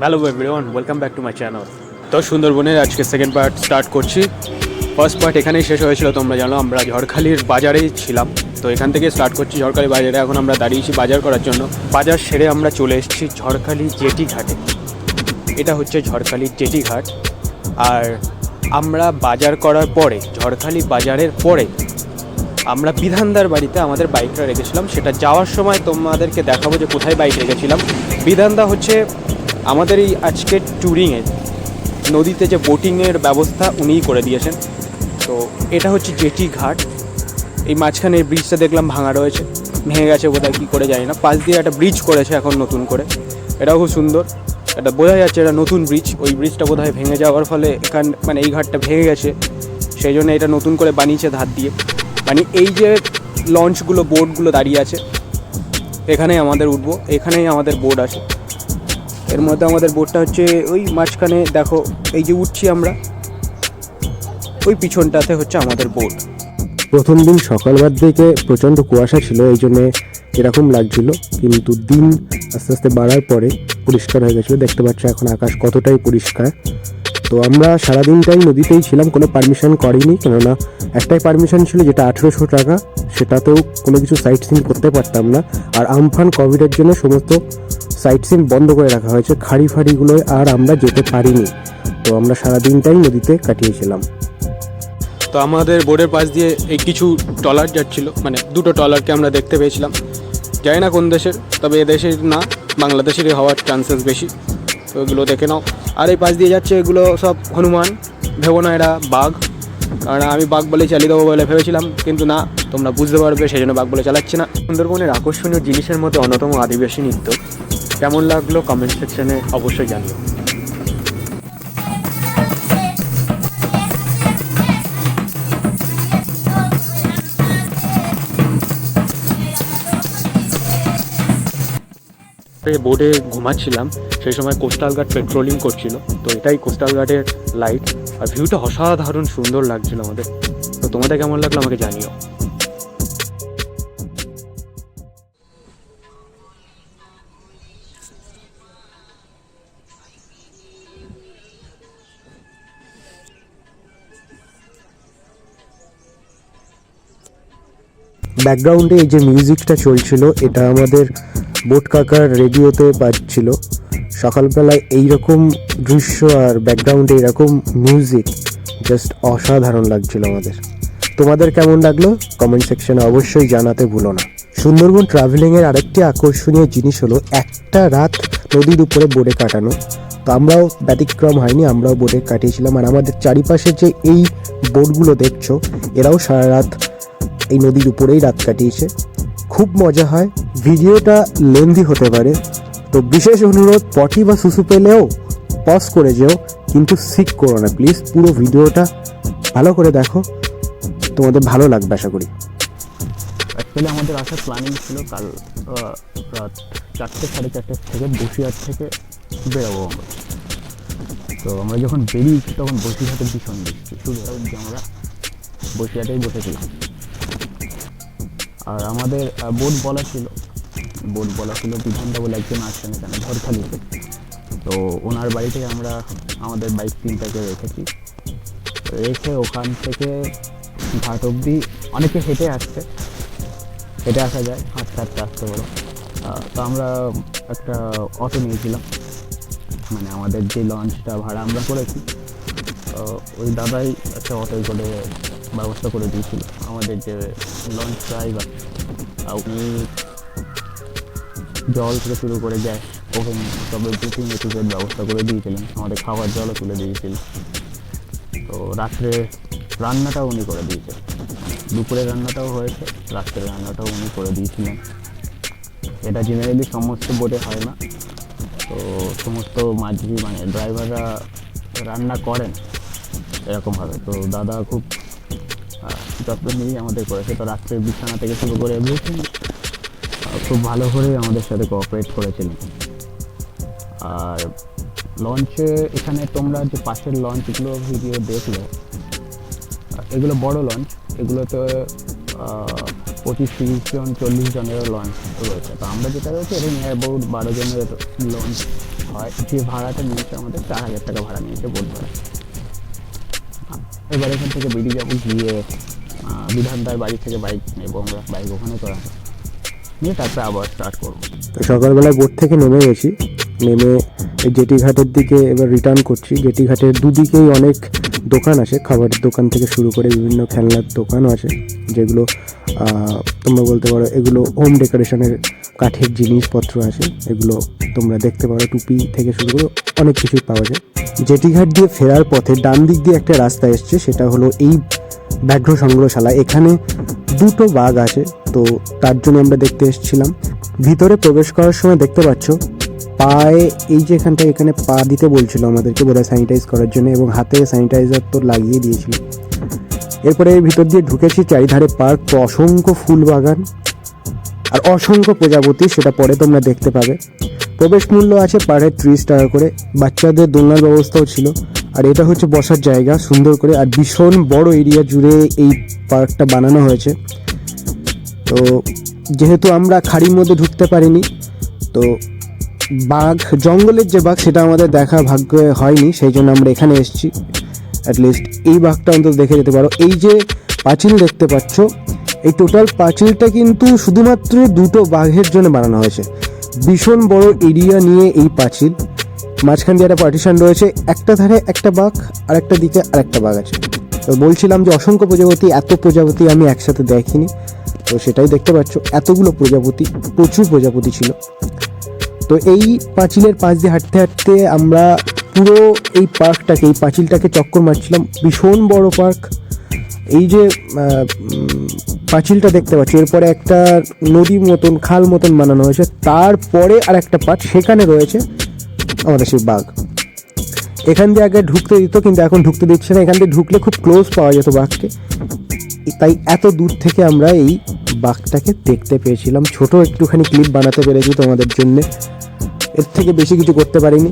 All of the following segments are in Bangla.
Hello everyone welcome back to my channel তো সুন্দরবনের আজকে সেকেন্ড পার্ট স্টার্ট করছি। ফার্স্ট পার্ট এখানেই শেষ হয়েছিল, তোমরা জানো, আমরা ঝড়খালির বাজারেই ছিলাম। তো এখান থেকে স্টার্ট করছি ঝড়খালি বাজারে। এখন আমরা দাঁড়িয়েছি বাজার করার জন্য। বাজার সেরে আমরা চলে এসেছি ঝড়খালি জেটি ঘাটে। এটা হচ্ছে ঝড়খালি জেটি ঘাট। আর আমরা বাজার করার পরে, ঝড়খালি বাজারের পরে, আমরা বিধানদার বাড়িতে আমাদের বাইকটা রেখেছিলাম। সেটা যাওয়ার সময় তোমাদেরকে দেখাবো যে কোথায় বাইক রেখেছিলাম। বিধানদা হচ্ছে আমাদের এই আজকের ট্যুরিংয়ে নদীতে যে বোটিংয়ের ব্যবস্থা উনিই করে দিয়েছেন। তো এটা হচ্ছে জেটি ঘাট। এই মাঝখানে ব্রিজটা দেখলাম ভাঙা রয়েছে। ভেঙে গেছে বোধহয়, কী করে জানি না। পাশ দিয়ে একটা ব্রিজ করেছে এখন নতুন করে। এটাও খুব সুন্দর। এটা বোঝা যাচ্ছে এটা নতুন ব্রিজ ওই ব্রিজটা বোধহয় ভেঙে যাওয়ার ফলে এখান মানে এই ঘাটটা ভেঙে গেছে। সেই জন্য এটা নতুন করে বানিয়েছে ধার দিয়ে। মানে এই যে লঞ্চগুলো বোটগুলো দাঁড়িয়ে আছে, এখানেই আমাদের উঠবো। এখানেই আমাদের বোট আছে এর মধ্যে আমাদের বোটটা হচ্ছে ওই মাঝখানে, দেখো, এই যে উঠছি আমরা, ওই পিছনটাতে হচ্ছে আমাদের বোট। প্রথম দিন সকালবার দিকে প্রচণ্ড কুয়াশা ছিল, এই জন্যে এরকম লাগছিল, কিন্তু দিন আস্তে আস্তে বাড়ার পরে পরিষ্কার হয়ে গেছিল। দেখতে পাচ্ছ এখন আকাশ কতটাই পরিষ্কার। তো আমরা সারাদিনটাই নদীতেই ছিলাম, কোনো পারমিশন করিনি, কেননা একটাই পারমিশন ছিল যেটা আঠেরোশো টাকা, সেটাতেও কোনো কিছু সাইট সিন করতে পারতাম না। আর আমফান কোভিডের জন্য সমস্ত সাইট সিন বন্ধ করে রাখা হয়েছে খাড়ি ফাড়িগুলোয় আর আমরা যেতে পারিনি। তো আমরা সারাদিনটাই নদীতে কাটিয়েছিলাম। তো আমাদের বোর্ডের পাশ দিয়ে এই কিছু ট্রলার যাচ্ছিল মানে দুটো ট্রলারকে আমরা দেখতে পেয়েছিলাম। জানি না কোন দেশের, তবে এদেশের না, বাংলাদেশেরই হওয়ার চান্সেস বেশি। তো এগুলো দেখে নাও। আর এই পাশ দিয়ে যাচ্ছে এগুলো সব হনুমান ভেবো না এরা বাঘ। কারণ আমি বাঘ বলে চালিয়ে দেবো বলে ভেবেছিলাম, কিন্তু না, তোমরা বুঝতে পারবে, সেই জন্য বাঘ বলে চালাচ্ছি না। সুন্দরবনের আকর্ষণীয় জিনিসের মধ্যে অন্যতম আদিবাসী নৃত্য কেমন লাগল কমেন্ট সেকশনে অবশ্যই জানিও। বোর্ডে ঘুমাচ্ছিলাম, সেই সময় কোস্টাল গার্ড পেট্রোলিং করছিল, তো এটাই কোস্টাল গার্ডের লাইট আর ভিউটা অসাধারণ সুন্দর লাগছিল আমাদের। তো তোমাদের কেমন লাগল আমাকে জানিও। ব্যাকগ্রাউন্ডে এই যে মিউজিকটা চলছিল, এটা আমাদের বোট কাকার রেডিওতে বাজছিল। সকালবেলায় এইরকম দৃশ্য আর ব্যাকগ্রাউন্ডে এরকম মিউজিক জাস্ট অসাধারণ লাগছিল আমাদের। তোমাদের কেমন লাগল? কমেন্ট সেকশনে অবশ্যই জানাতে ভুলো না। সুন্দরবন ট্রাভেলিংয়ের আরেকটি আকর্ষণীয় জিনিস হলো, একটা রাত নদীর উপরে বোটে কাটানো। তো আমরাও ব্যতিক্রম হয়নি, আমরাও বোটে কাটিয়েছিলাম। আর আমাদের চারিপাশে যে এই বোটগুলো দেখছ, এরাও সারা রাত এই নদীর উপরেই রাত কাটিয়েছে। খুব মজা হয়। ভিডিওটা লেন্দি হতে পারে। তো বিশেষ অনুরোধ, পটি বা সুসু পেলেও পজ করে যেও, কিন্তু সিক করো না প্লিজ পুরো ভিডিওটা ভালো করে দেখো। তোমাদের ভালো লাগবে আশা করি। অ্যাকচুয়ালি আমাদের আসার প্ল্যানিং ছিল কাল রাত চারটে, সাড়ে চারটে থেকে বসিরহাট থেকে বেরোবো আমরা। তো আমরা যখন বেরিয়েছি তখন বসিরহাটের ভীষণ বৃষ্টি। যে আমরা বসিরহাটেই বসেছিলাম। আর আমাদের বোর্ড বলা ছিল। বোর্ড বলা ছিল বিধানদা বলে একজন আসছেন এখানে ঝড়খালিতে তো ওনার বাড়ি থেকে আমরা আমাদের বাইক তিনটাকে রেখেছি। রেখে ওখান থেকে ঘাট অবধি অনেকে হেঁটে আসছে। হেঁটে আসা যায়, হাঁটতে হাঁটতে আসতে পারো তো আমরা একটা অটো নিয়েছিলাম। মানে আমাদের যে লঞ্চটা ভাড়া আমরা করেছি ওই দাদাই একটা অটোয় করে ব্যবস্থা করে দিয়েছিল। আমাদের যে লঞ্চ ড্রাইভার উনি জল থেকে শুরু করে গ্যাস ওভেন সবের বুকিং এটুকের ব্যবস্থা করে দিয়েছিলেন, আমাদের খাবার জলও তুলে দিয়েছিল। তো রাত্রে রান্নাটাও উনি করে দিয়েছে দুপুরে রান্নাটাও হয়েছে রাত্রের রান্নাটাও উনি করে দিয়েছিলেন। এটা জেনারেলি সমস্ত বোটে হয় না। তো সমস্ত মাঝি মানে ড্রাইভাররা রান্না করেন এরকমভাবে তো দাদা খুব যত্ন নিয়েই আমাদের করেছে। তো রাত্রে বিছানা থেকে শুরু করে এভরিথিং খুব ভালো করে আমাদের সাথে কোঅপারেট করেছিলেন আর লঞ্চে এখানে তোমরা যে পাশের লঞ্চগুলো ভিডিও দেখলে এগুলো বড় লঞ্চ এগুলোতে পঁচিশ, তিরিশ জন, চল্লিশ জনের লঞ্চ রয়েছে। তো আমরা যেটা রয়েছে এটা নিয়ার অ্যাবাউট বারো জনের লঞ্চ হয়। যে ভাড়াটা নিয়েছে আমাদের, চার হাজার টাকা ভাড়া নিয়েছে ভাড়া এবার এখান থেকে বেরিয়ে যাব গিয়ে বিধানদার বাড়ি থেকে বাইক নেব আমরা। বাইক ওখানে করা নিয়ে তারপরে আবার স্টার্ট করব। তো সকালবেলায় বোট থেকে নেমে গেছি। নেমে জেটি ঘাটের দিকে এবার রিটার্ন করছি। জেটি ঘাটের দুদিকেই অনেক দোকান আছে। খাবারের দোকান থেকে শুরু করে বিভিন্ন খেলনার দোকানও আছে। যেগুলো তোমরা বলতে পারো এগুলো হোম ডেকোরেশনের কাঠের জিনিসপত্র আছে। এগুলো তোমরা দেখতে পারো টুপি থেকে শুরু করে অনেক কিছুই পাওয়া যায়। জেটি ঘাট দিয়ে ফেরার পথে ডান দিক দিয়ে একটা রাস্তা এসছে, সেটা হলো এই ব্যাঘ্র সংগ্রহশালা এখানে দুটো বাঘ আছে, তো তার জন্য আমরা দেখতে এসেছিলাম। ভিতরে প্রবেশ করার সময় দেখতে পাচ্ছ, পায়ে এই যে এখানটা, এখানে পা দিতে বলছিল আমাদেরকে বোধহয় স্যানিটাইজ করার জন্য, এবং হাতে স্যানিটাইজার তো লাগিয়ে দিয়েছিল। এরপরে এর ভিতর দিয়ে ঢুকেছি চারিধারে পার্ক, তো অসংখ্য ফুল বাগান আর অসংখ্য প্রজাপতি, সেটা পরে তোমরা দেখতে পাবে। প্রবেশ মূল্য আছে পার হেড ত্রিশ টাকা করে। বাচ্চাদের দোলনার ব্যবস্থাও ছিল। আর এটা হচ্ছে বসার জায়গা, সুন্দর করে। আর ভীষণ বড় এরিয়া জুড়ে এই পার্কটা বানানো হয়েছে। তো যেহেতু আমরা খাড়ির মধ্যে ঢুকতে পারিনি, তো বাঘ, জঙ্গলের যে বাঘ, সেটা আমাদের দেখা ভাগ্য হয়নি, সেই জন্য আমরা এখানে এসেছি। অ্যাটলিস্ট এই বাঘটা অন্তত দেখে যেতে পারো। এই যে পাঁচিল দেখতে পাচ্ছ, এই টোটাল পাঁচিলটা কিন্তু শুধুমাত্র দুটো বাঘের জন্য বানানো হয়েছে। ভীষণ বড় এরিয়া নিয়ে এই পাঁচিল। মাঝখান দিয়ে একটা পার্টিশন রয়েছে, একটা ধারে একটা বাঘ আর একটা দিকে আর একটা বাঘ আছে। তো বলছিলাম যে অসংখ্য প্রজাপতি, এত প্রজাপতি আমি একসাথে দেখিনি। তো সেটাই দেখতে পাচ্ছ, এতগুলো প্রজাপতি, প্রচুর প্রজাপতি ছিল। তো এই পাঁচিলের পাশ দিয়ে হাঁটতে হাঁটতে আমরা পুরো এই পার্কটাকে, এই পাঁচিলটাকে চক্কর মারছিলাম। ভীষণ বড় পার্ক। এই যে পাঁচিলটা দেখতে পাচ্ছি, এরপরে একটা নদী মতন, খাল মতন বানানো হয়েছে। তারপরে আর একটা পার্ট সেখানে রয়েছে আমাদের সেই বাঘ। এখান দিয়ে আগে ঢুকতে দিত, কিন্তু এখন ঢুকতে দিচ্ছে না। এখান দিয়ে ঢুকলে খুব ক্লোজ পাওয়া যেত বাঘকে। তাই এত দূর থেকে আমরা এই বাঘটাকে দেখতে পেয়েছিলাম। ছোট একটুখানি ক্লিপ বানাতে পেরেছি তোমাদের জন্যে। এর থেকে বেশি কিছু করতে পারিনি।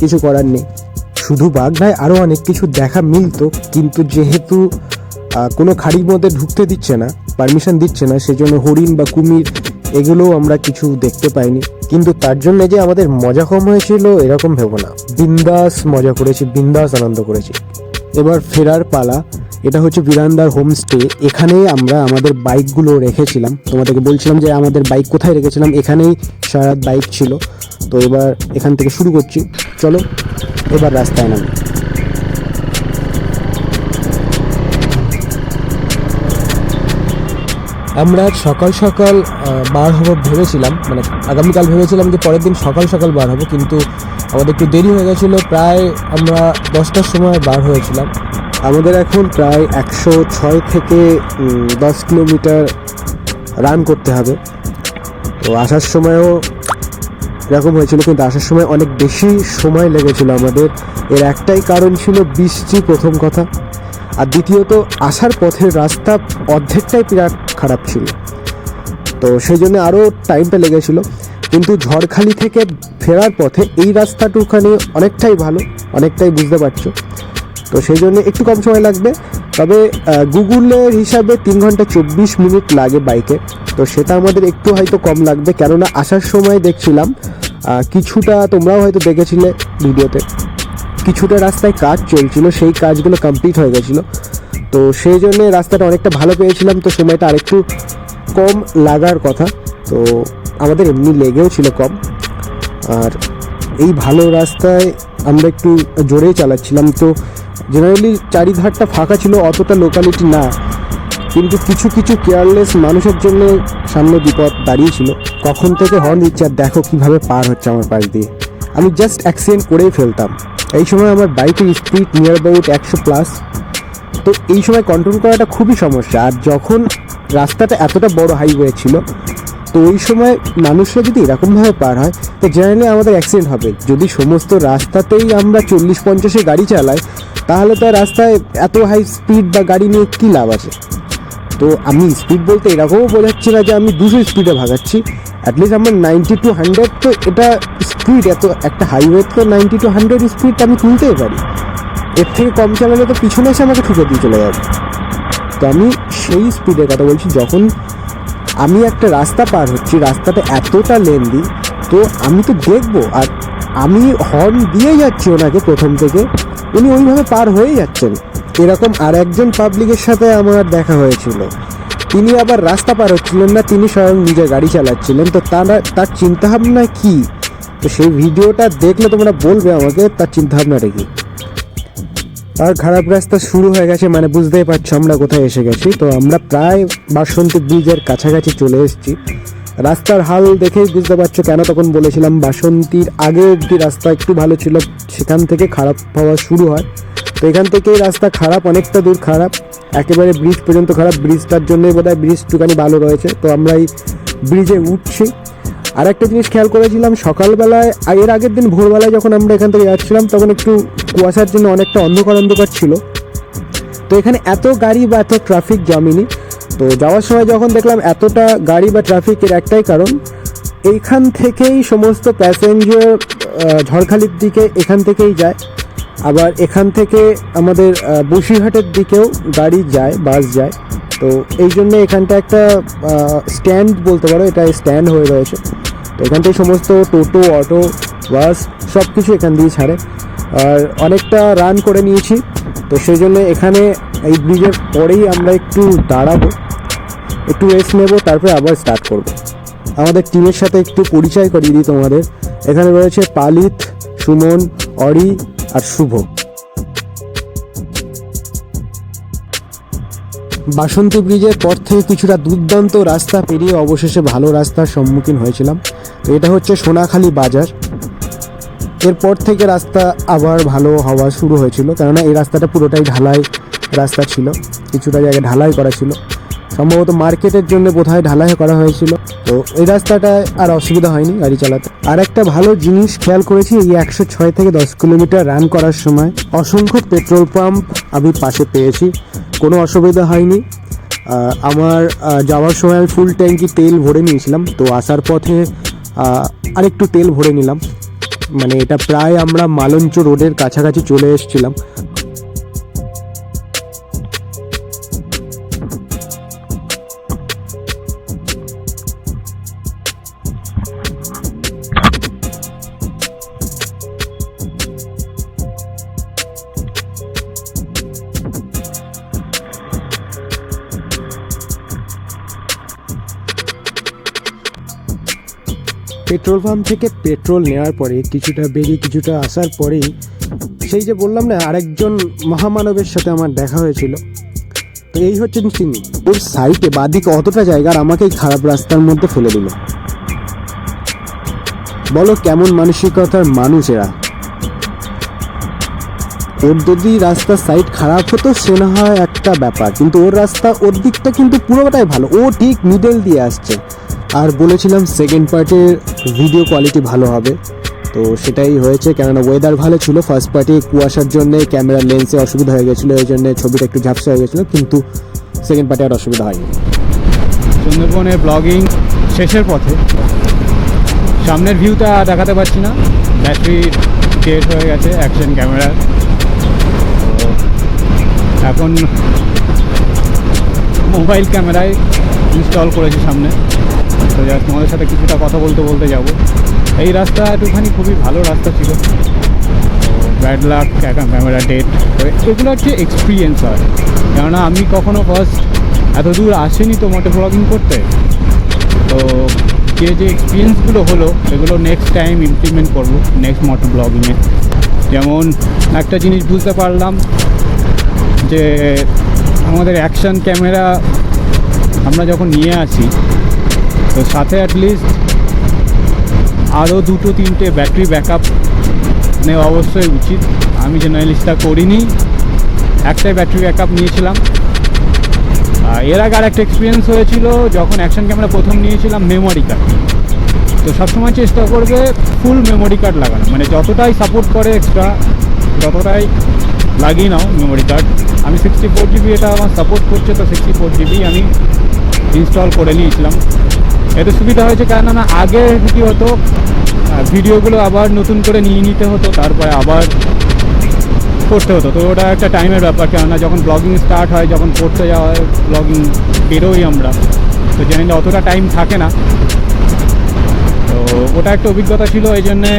কিছু করার নেই। শুধু বাঘ নয় আরও অনেক কিছু দেখা মিলতো, কিন্তু যেহেতু কোনো খাড়ির মধ্যে ঢুকতে দিচ্ছে না পারমিশন দিচ্ছে না, সেজন্য হরিণ বা কুমির এগুলোও আমরা কিছু দেখতে পাইনি। কিন্তু তার জন্য যে আমাদের মজা কম হয়েছিল, এরকম ভেবো না। বিন্দাস মজা করেছি, বিন্দাস আনন্দ করেছি। এবার ফেরার পালা, এটা হচ্ছে বিরান্দার হোমস্টে এখানেই আমরা আমাদের বাইকগুলো রেখেছিলাম। তোমাদেরকে বলছিলাম যে আমাদের বাইক কোথায় রেখেছিলাম? এখানেই সারা বাইক ছিল। তো এবার এখান থেকে শুরু করছি। চলো এবার রাস্তায় নামি। আমরা সকাল সকাল বার হব ভেবেছিলাম মানে আগামীকাল ভেবেছিলাম যে পরের দিন সকাল সকাল বার হব কিন্তু আমাদের একটু দেরি হয়ে গেছিল প্রায় আমরা দশটার সময় বার হয়েছিলাম। আমাদের এখন প্রায় একশো ছয় থেকে দশ কিলোমিটার রান করতে হবে। তো আসার সময়ও এরকম হয়েছিল, কিন্তু আসার সময় অনেক বেশি সময় লেগেছিল আমাদের। এর একটাই কারণ ছিল বৃষ্টি, প্রথম কথা। আর দ্বিতীয়ত, আসার পথের রাস্তা অর্ধেকটাই বিরাট খারাপ ছিল। তো সেই জন্য আরও টাইমটা লেগেছিল। কিন্তু ঝড়খালি থেকে ফেরার পথে এই রাস্তাটুখানি অনেকটাই ভালো, অনেকটাই বুঝতে পারছ। তো সেই জন্য একটু কম সময় লাগবে। তবে গুগলের হিসাবে তিন ঘণ্টা চব্বিশ মিনিট লাগে বাইকে। তো সেটা আমাদের একটু হয়তো কম লাগবে। কেননা আসার সময় দেখছিলাম কিছুটা তোমরাও হয়তো দেখেছিলে ভিডিওতে। কিছুটা রাস্তায় কাজ চলছিল, সেই কাজগুলো কমপ্লিট হয়ে গেছিল। তো সেই জন্য রাস্তাটা অনেকটা ভালো পেয়েছিলাম, তো সময়টা আরেকটু কম লাগার কথা। তো আমাদের এমনি লেগেও ছিল কম। আর এই ভালো রাস্তায় আমরা একটু জোরেই চালাচ্ছিলাম। তো জেনারেলি চারিধারটা ফাঁকা ছিল, অতটা লোকালিটি না। কিন্তু কিছু কিছু কেয়ারলেস মানুষের জন্য সামনে বিপদ দাঁড়িয়েছিল। কখন থেকে হর্ন দিচ্ছে আর দেখো কীভাবে পার হচ্ছে আমার পাশ দিয়ে। আমি জাস্ট অ্যাক্সিডেন্ট করেই ফেলতাম। এই সময় আমার বাইকের স্পিড নিয়ার অ্যাবাউট একশো প্লাস তো এই সময় কন্ট্রোল করাটা খুবই সমস্যা। আর যখন রাস্তাটা এতটা বড় হাইওয়ে ছিল, তো ওই সময় মানুষরা যদি এরকমভাবে পার হয়, তো জেনারেলি আমাদের অ্যাক্সিডেন্ট হবে। যদি সমস্ত রাস্তাতেই আমরা চল্লিশ পঞ্চাশে গাড়ি চালাই, তাহলে তো রাস্তায় এত হাই স্পিড বা গাড়ি নিয়ে কী লাভ আছে? তো আমি স্পিড বলতে এরকমও বোঝাচ্ছি না যে আমি দুশো স্পিডে ভাগাচ্ছি। অ্যাটলিস্ট আমার নাইনটি টু হান্ড্রেড তো এটা স্পিড এত একটা হাইওয়ে তো নাইনটি টু হান্ড্রেড স্পিড আমি তুলতেই পারি। এর থেকে কম চালালে তো পিছনে এসে আমাকে ঠুকে দিয়ে চলে যাবে। তো আমি সেই স্পিডের কথা বলছি, যখন আমি একটা রাস্তা পার হচ্ছি, রাস্তাটা এতটা লেন্দি তো আমি তো দেখব আর আমি হর্ন দিয়ে যাচ্ছি ওনাকে প্রথম থেকে। উনি ওইভাবে পার হয়ে যাচ্ছেন। এরকম আর একজন পাবলিকের সাথে আমার দেখা হয়েছিল। তিনি আবার রাস্তা পার হচ্ছিলেন না, তিনি স্বয়ং নিজে গাড়ি চালাচ্ছিলেন। তো তারা, তার চিন্তাভাবনা কি? তো সেই ভিডিওটা দেখলে তোমরা বলবে আমাকে, তার চিন্তাভাবনাটা কি? আর খারাপ রাস্তা শুরু হয়ে গেছে মানে বুঝতেই পারছ আমরা কোথায় এসে গেছি। তো আমরা প্রায় বাসন্তী ব্রিজের কাছাকাছি চলে এসেছি। রাস্তার হাল দেখেই বুঝতে পারছ কেন তখন বলেছিলাম বাসন্তীর আগে অব্দি রাস্তা একটু ভালো ছিল, সেখান থেকে খারাপ হওয়া শুরু হয়। তো এখান থেকেই রাস্তা খারাপ, অনেকটা দূর খারাপ। একেবারে ব্রিজ পর্যন্ত খারাপ। ব্রিজটার জন্যই বোধ হয় ব্রিজটুকানি ভালো রয়েছে। তো আমরা এই ব্রিজে উঠছি। আর একটা জিনিস খেয়াল করেছিলাম, সকালবেলায় এর আগের দিন ভোরবেলায় যখন আমরা এখান থেকে যাচ্ছিলাম, তখন একটু কুয়াশার জন্য অনেকটা অন্ধকার অন্ধকার ছিল। তো এখানে এত গাড়ি বা এত ট্রাফিক জামিনি। তো যাওয়ার সময় যখন দেখলাম এতটা গাড়ি বা ট্রাফিকের একটাই কারণ, এইখান থেকেই সমস্ত প্যাসেঞ্জার ঝড়খালির দিকে এখান থেকেই যায়। আবার এখান থেকে আমাদের বসিরহাটের দিকেও গাড়ি যায়, বাস যায়। তো এই জন্য এখানটা একটা স্ট্যান্ড বলতে পারো, এটা স্ট্যান্ড হয়ে রয়েছে। তো এখান থেকে সমস্ত টোটো, অটো, বাস সব কিছু এখান দিয়ে ছাড়ে। আর অনেকটা রান করে নিয়েছি। তো সেই জন্য এখানে এই ব্রিজের পরেই আমরা একটু দাঁড়াবো, একটু রেস্ট নেব, তারপরে আবার স্টার্ট করব। আমাদের টিমের সাথে একটু পরিচয় করিয়ে দিই তোমাদের। এখানে রয়েছে পালিত, সুমন, অরি আর শুভ। বাসন্তী ব্রিজের পর থেকে কিছুটা দুর্দান্ত রাস্তা পেরিয়ে অবশেষে ভালো রাস্তার সম্মুখীন হয়েছিলাম। তো এটা হচ্ছে সোনাখালী বাজার। এরপর থেকে রাস্তা আবার ভালো হওয়া শুরু হয়েছিল, কেননা এই রাস্তাটা পুরোটাই ঢালাই রাস্তা ছিল। কিছুটা জায়গায় ঢালাই করা ছিল। সম্ভবত মার্কেটের জন্য বোধহয় ঢালাই করা হয়েছিল। তো এই রাস্তাটায় আর অসুবিধা হয়নি গাড়ি চালাতে। আর একটা ভালো জিনিস খেয়াল করেছি, এই একশো ছয় থেকে দশ কিলোমিটার রান করার সময় অসংখ্য পেট্রোল পাম্প আমি পাশে পেয়েছি। কোনো অসুবিধা হয়নি। আমার যাওয়ার সময় আমি ফুল ট্যাঙ্কি তেল ভরে নিয়েছিলাম। তো আসার পথে আরেকটু তেল ভরে নিলাম। মানে এটা প্রায় আমরা মালঞ্চ রোডের কাছাকাছি চলে এসেছিলাম। পেট্রোল পাম্প থেকে পেট্রোল নেওয়ার পরে কিছুটা বেরিয়ে কিছুটা আসার পরেই সেই যে বললাম না, আরেকজন মহামানবের সাথে আমার দেখা হয়েছিল। তো এই হচ্ছেন তিনি। ওর সাইডে বাদিকে অতটা জায়গা আর আমাকে এই খারাপ রাস্তার মধ্যে ফেলে দিল। বলো কেমন মানসিকতার মানুষ এরা ওর যদি রাস্তার সাইড খারাপ হতো, সে না হয় একটা ব্যাপার। কিন্তু ওর রাস্তা, ওর দিকটা কিন্তু পুরোটাই ভালো। ও ঠিক মিডল দিয়ে আসছে। আর বলেছিলাম সেকেন্ড পার্টের ভিডিও কোয়ালিটি ভালো হবে। তো সেটাই হয়েছে, কেননা ওয়েদার ভালো ছিল। ফার্স্ট পার্টে কুয়াশার জন্য ক্যামেরার লেন্সে অসুবিধা হয়ে গেছিল, এই জন্য ছবিটা একটু ঝাপসা হয়ে গেছিল, কিন্তু সেকেন্ড পার্টে আর অসুবিধা হয়নি। সুন্দরবনে ব্লগিং শেষের পথে। সামনের ভিউটা দেখাতে পারছি না। ব্যাটারি ডেড হয়ে গেছে অ্যাকশন ক্যামেরার এখন মোবাইল ক্যামেরায় ইনস্টল করেছি সামনে। তো যা তোমাদের সাথে কিছুটা কথা বলতে বলতে যাব। এই রাস্তা একটুখানি খুবই ভালো রাস্তা ছিল। ব্যাড লাক ক্যামেরা ডেট এগুলো হচ্ছে এক্সপিরিয়েন্স হয়। কেননা আমি কখনো ফার্স্ট এত দূর আসেনি তো মোটে ব্লগিং করতে। তো যে যে এক্সপিরিয়েন্সগুলো হলো, সেগুলো নেক্সট টাইম ইমপ্লিমেন্ট করব নেক্সট মোটর ব্লগিংয়ে যেমন, একটা জিনিস বুঝতে পারলাম যে, আমাদের অ্যাকশন ক্যামেরা আমরা যখন নিয়ে আসি তো সাথে অ্যাটলিস্ট আরও দুটো, তিনটে ব্যাটারি ব্যাকআপ নেওয়া অবশ্যই উচিত। আমি যে লিস্টটা করিনি, একটাই ব্যাটারি ব্যাকআপ নিয়েছিলাম। এর আগে আর একটা এক্সপিরিয়েন্স হয়েছিল, যখন অ্যাকশন ক্যামেরা প্রথম নিয়েছিলাম মেমোরি কার্ড তো সবসময় চেষ্টা করবে ফুল মেমোরি কার্ড লাগানো। মানে যতটাই সাপোর্ট করে এক্সট্রা ততটাই লাগিয়ে নাও মেমোরি কার্ড আমি সিক্সটি ফোর জিবি এটা আমার সাপোর্ট করছে, তো সিক্সটি ফোর জিবি আমি ইনস্টল করে নিয়েছিলাম। এতে সুবিধা হয়েছে কেননা আগে কী হতো ভিডিওগুলো আবার নতুন করে নিয়ে নিতে হতো, তারপরে আবার করতে হতো। তো ওটা একটা টাইমের ব্যাপার, কেননা যখন ব্লগিং স্টার্ট হয়, যখন পড়তে যাওয়া হয় ব্লগিং বেরোই আমরা। তো জেনে অতটা টাইম থাকে না। তো ওটা একটা অভিজ্ঞতা ছিল, এই জন্যে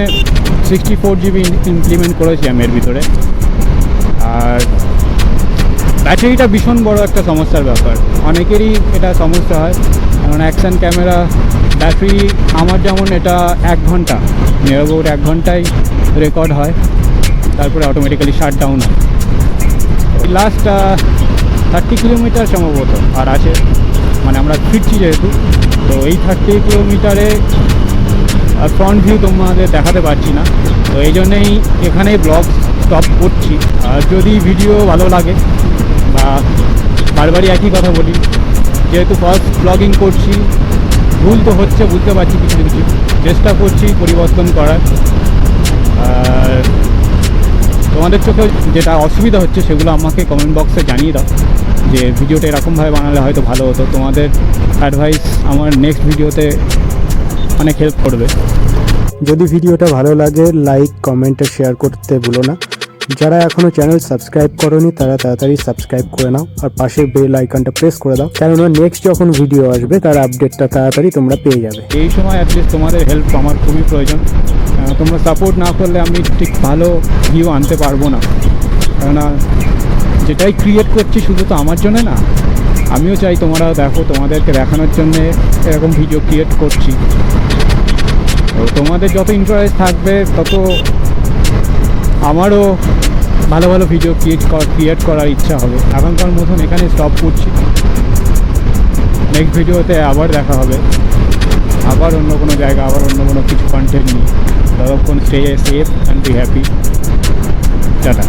সিক্সটি ফোর জিবি ইমপ্লিমেন্ট করেছি আমি এর ভিতরে। আর ব্যাটারিটা ভীষণ বড় একটা সমস্যার ব্যাপার। অনেকেরই এটা সমস্যা হয়। কারণ অ্যাকশন ক্যামেরা ব্যাটারি আমার যেমন এটা এক ঘণ্টা নিয়ার এক ঘন্টায় রেকর্ড হয়, তারপরে অটোমেটিক্যালি শাট ডাউন হয়। লাস্ট থার্টি কিলোমিটার সম্ভবত আর আছে। মানে আমরা ফিরছি যেহেতু, তো এই থার্টি কিলোমিটারে ফ্রন্ট ভিউ তোমাদের দেখাতে পারছি না। তো এই জন্যেই এখানেই ব্লগ স্টপ করছি। আর যদি ভিডিও ভালো লাগে, বা বারবারই একই কথা বলি যেহেতু ফার্স্ট ব্লগিং করছি, ভুল তো হচ্ছে, বুঝতে পারছি কিছু কিছু। চেষ্টা করছি পরিবর্তন করার। আর তোমাদের চোখে যেটা অসুবিধা হচ্ছে, সেগুলো আমাকে কমেন্ট বক্সে জানিয়ে দাও, যে ভিডিওটা এরকমভাবে বানালে হয়তো ভালো হতো। তোমাদের অ্যাডভাইস আমার নেক্সট ভিডিওতে অনেক হেল্প করবে। যদি ভিডিওটা ভালো লাগে লাইক কমেন্ট শেয়ার করতে ভুলো না। যারা এখনও চ্যানেল সাবস্ক্রাইব করনি, তারা তাড়াতাড়ি সাবস্ক্রাইব করে নাও আর পাশে বেল আইকনটা প্রেস করে দাও। কেননা নেক্সট যখন ভিডিও আসবে, তার আপডেটটা তাড়াতাড়ি তোমরা পেয়ে যাবে। এই সময় অ্যাটলিস্ট তোমাদের হেল্প আমার খুবই প্রয়োজন। তোমরা সাপোর্ট না করলে আমি ঠিক ভালো ভিউ আনতে পারব না। কেননা যেটাই ক্রিয়েট করছি শুধু তো আমার জন্য না, আমিও চাই তোমরা দেখো, তোমাদেরকে দেখানোর জন্যে এরকম ভিডিও ক্রিয়েট করছি। তো তোমাদের যত ইন্টারেস্ট থাকবে, তত আমারও ভালো ভালো ভিডিও ক্রিয়েট ক্রিয়েট করার ইচ্ছা হবে। এখনকার মতন এখানে স্টপ করছি। নেক্সট ভিডিওতে আবার দেখা হবে। আবার অন্য কোনো জায়গা, আবার অন্য কোনো কিছু কন্টেন্ট নিয়ে। ততক্ষণ stay safe and be happy tata.